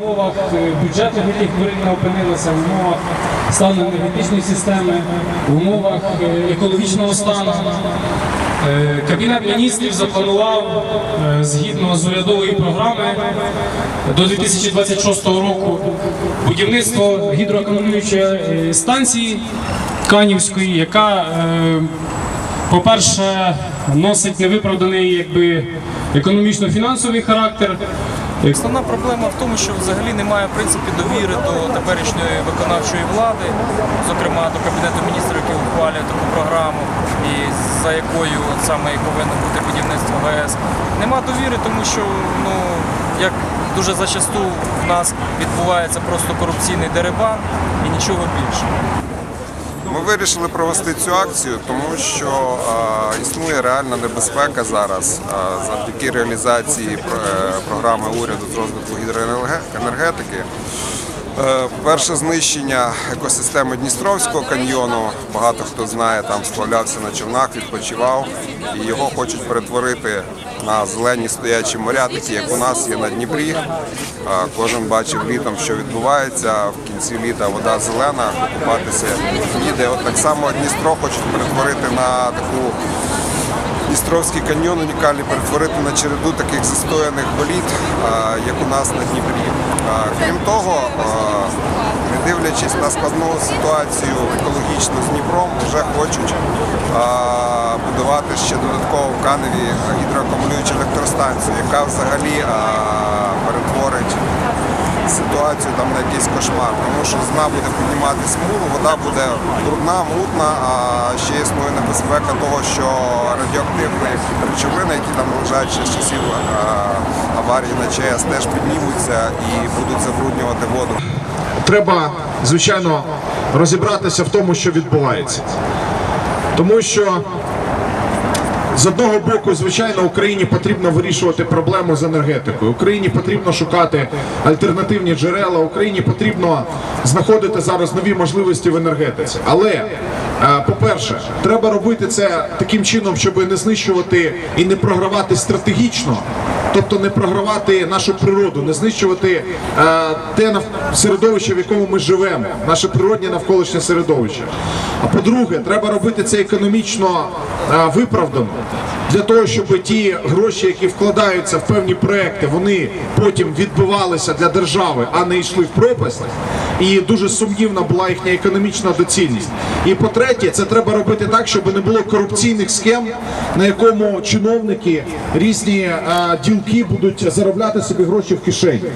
Умовах е, бюджету, в яких Україна опинилася, в умовах стану енергетичної системи, в умовах е, екологічного стану. Е, Кабінет міністрів запланував згідно з урядової програми до 2026 року будівництво е, станції Канівської, яка по-перше, носить невиправданий економічно-фінансовий характер. Основна проблема в тому, що взагалі немає в принципі довіри до теперішньої виконавчої влади, зокрема до кабінету міністрів, який ухвалює таку програму, і за якою саме і повинно бути будівництво ГЕС. Нема довіри, тому що ну як дуже зачасту в нас відбувається просто корупційний дерибан і нічого більше. Ми вирішили провести цю акцію, тому що е, існує реальна небезпека зараз е, завдяки реалізації е, програми уряду з розвитку гідроенергетики. Е, Перше знищення екосистеми Дністровського каньйону. Багато хто знає, там сплавлявся на човнах, відпочивав, і його хочуть перетворити на зелені стоячі моря, такі як у нас є на Дніпрі. Е, Кожен бачив літом, що відбувається. В кінці літа вода зелена, купатися ніде. От так само Дністро хочуть перетворити на таку Дністровський каньйон унікальний перетворити на череду таких застояних боліт, як у нас на Дніпрі. Крім того, дивлячись на складну ситуацію екологічну з Дніпром, вже хочуть будувати ще додатково в Каневі гідроакумулюючу електростанцію, яка взагалі перетворить ситуацію там на якийсь кошмар, тому що з дна буде підніматись мул, вода буде брудна, мутна, а ще існує небезпека того, що радіоактивні речовини, які там лежать ще з часів аварії на ЧАЕС, теж піднімуться і будуть забруднювати воду. Треба, звичайно, розібратися в тому, що відбувається. Тому що з одного боку, звичайно, Україні потрібно вирішувати проблему з енергетикою. Україні потрібно шукати альтернативні джерела. Україні потрібно знаходити зараз нові можливості в енергетиці. Але, е, по-перше, треба робити це таким чином, щоб не знищувати і не програвати стратегічно. Тобто не програвати нашу природу, не знищувати е, те середовище, в якому ми живемо, наше природнє навколишнє середовище. А по-друге, треба робити це економічно е, виправдано. Для того, щоб ті гроші, які вкладаються в певні проекти, вони потім відбивалися для держави, а не йшли в пропасть. І дуже сумнівна була їхня економічна доцільність. І по-третє, це треба робити так, щоб не було корупційних схем, на якому чиновники різні е, ділки будуть заробляти собі гроші в кишені.